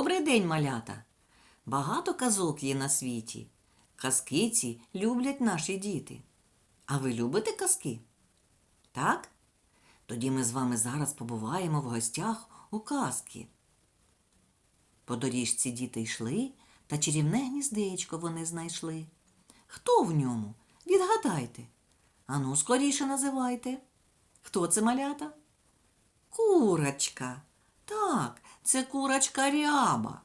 день, малята! Багато казок є на світі. Казки ці люблять наші діти. А ви любите казки? Так? Тоді ми з вами зараз побуваємо в гостях у казки. По доріжці діти йшли, та чарівне гніздечко вони знайшли. Хто в ньому? Відгадайте. Ану, скоріше називайте. Хто це малята? Курочка. Так, це курочка ряба.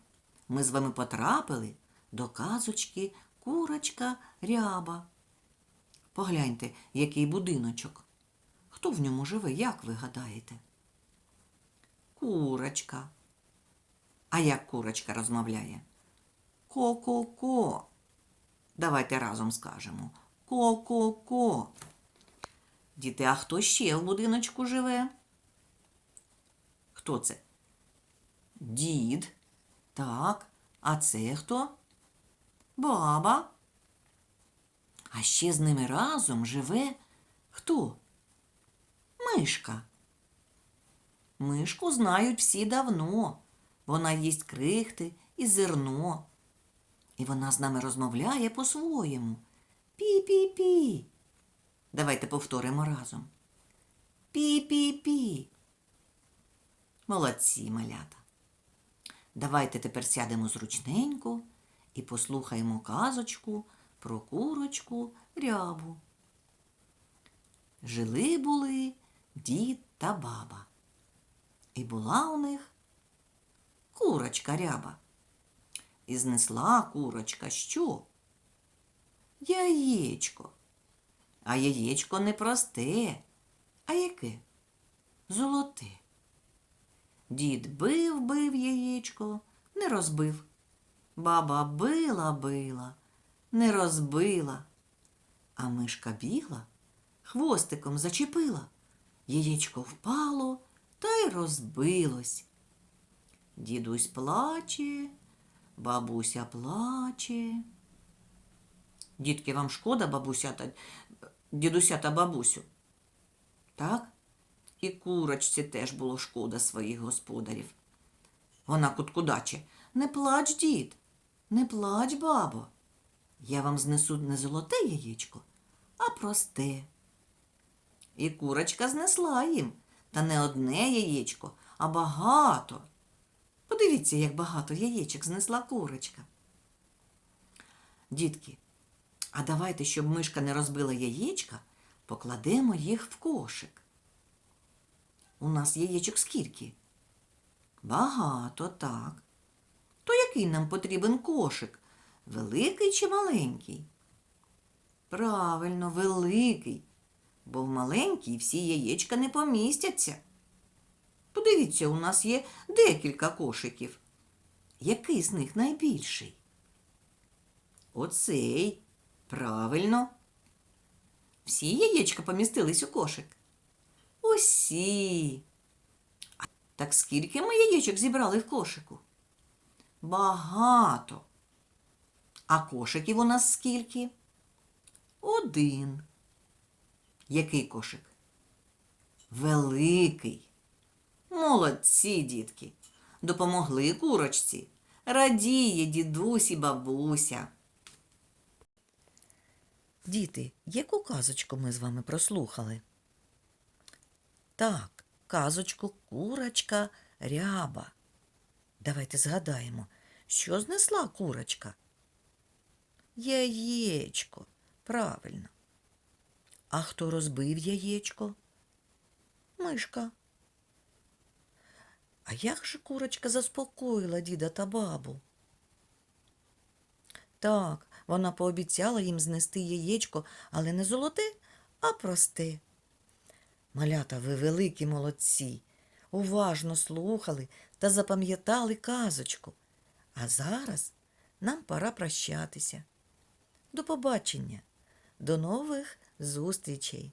Ми з вами потрапили до казочки курочка ряба. Погляньте, який будиночок. Хто в ньому живе, як ви гадаєте? Курочка. А як курочка розмовляє? Ко-ко-ко. Давайте разом скажемо. Ко-ко-ко. Діти, а хто ще в будиночку живе? Хто це? Дід. Так. А це хто? Баба. А ще з ними разом живе хто? Мишка. Мишку знають всі давно. Вона їсть крихти і зерно. І вона з нами розмовляє по-своєму. Пі-пі-пі. Давайте повторимо разом. Пі-пі-пі. Молодці, малята. Давайте тепер сядемо зручненько і послухаємо казочку про курочку рябу. Жили були дід та баба. І була у них курочка ряба. І знесла курочка що? Яєчко. А яєчко не просте, а яке? Золоте. Дід бив, бив яєчко, не розбив. Баба била, била, не розбила. А мишка бігла, хвостиком зачепила. Яєчко впало та й розбилось. Дідусь плаче, бабуся плаче. Дітки, вам шкода, бабуся та дідуся та бабусю? Так? І курочці теж було шкода своїх господарів. Вона куткудаче. Не плач, дід, не плач, бабо. Я вам знесу не золоте яєчко, а просте. І курочка знесла їм, та не одне яєчко, а багато. Подивіться, як багато яєчок знесла курочка. Дітки, а давайте, щоб мишка не розбила яєчка, покладемо їх в кошик. У нас яєчок скільки? Багато, так. То який нам потрібен кошик? Великий чи маленький? Правильно, великий, бо в маленький всі яєчка не помістяться. Подивіться, у нас є декілька кошиків. Який з них найбільший? Оцей. Правильно. Всі яєчка помістились у кошик. Усі. Так скільки ми яєчок зібрали в кошику? Багато. А кошиків у нас скільки? Один. Який кошик? Великий. Молодці, дітки. Допомогли курочці. Радіє дідусь і бабуся. Діти, яку казочку ми з вами прослухали? Так, казочку курочка ряба. Давайте згадаємо, що знесла курочка? Яєчко, правильно. А хто розбив яєчко? Мишка. А як же курочка заспокоїла діда та бабу? Так, вона пообіцяла їм знести яєчко, але не золоте, а просте. Малята, ви великі молодці, уважно слухали та запам'ятали казочку. А зараз нам пора прощатися. До побачення, до нових зустрічей!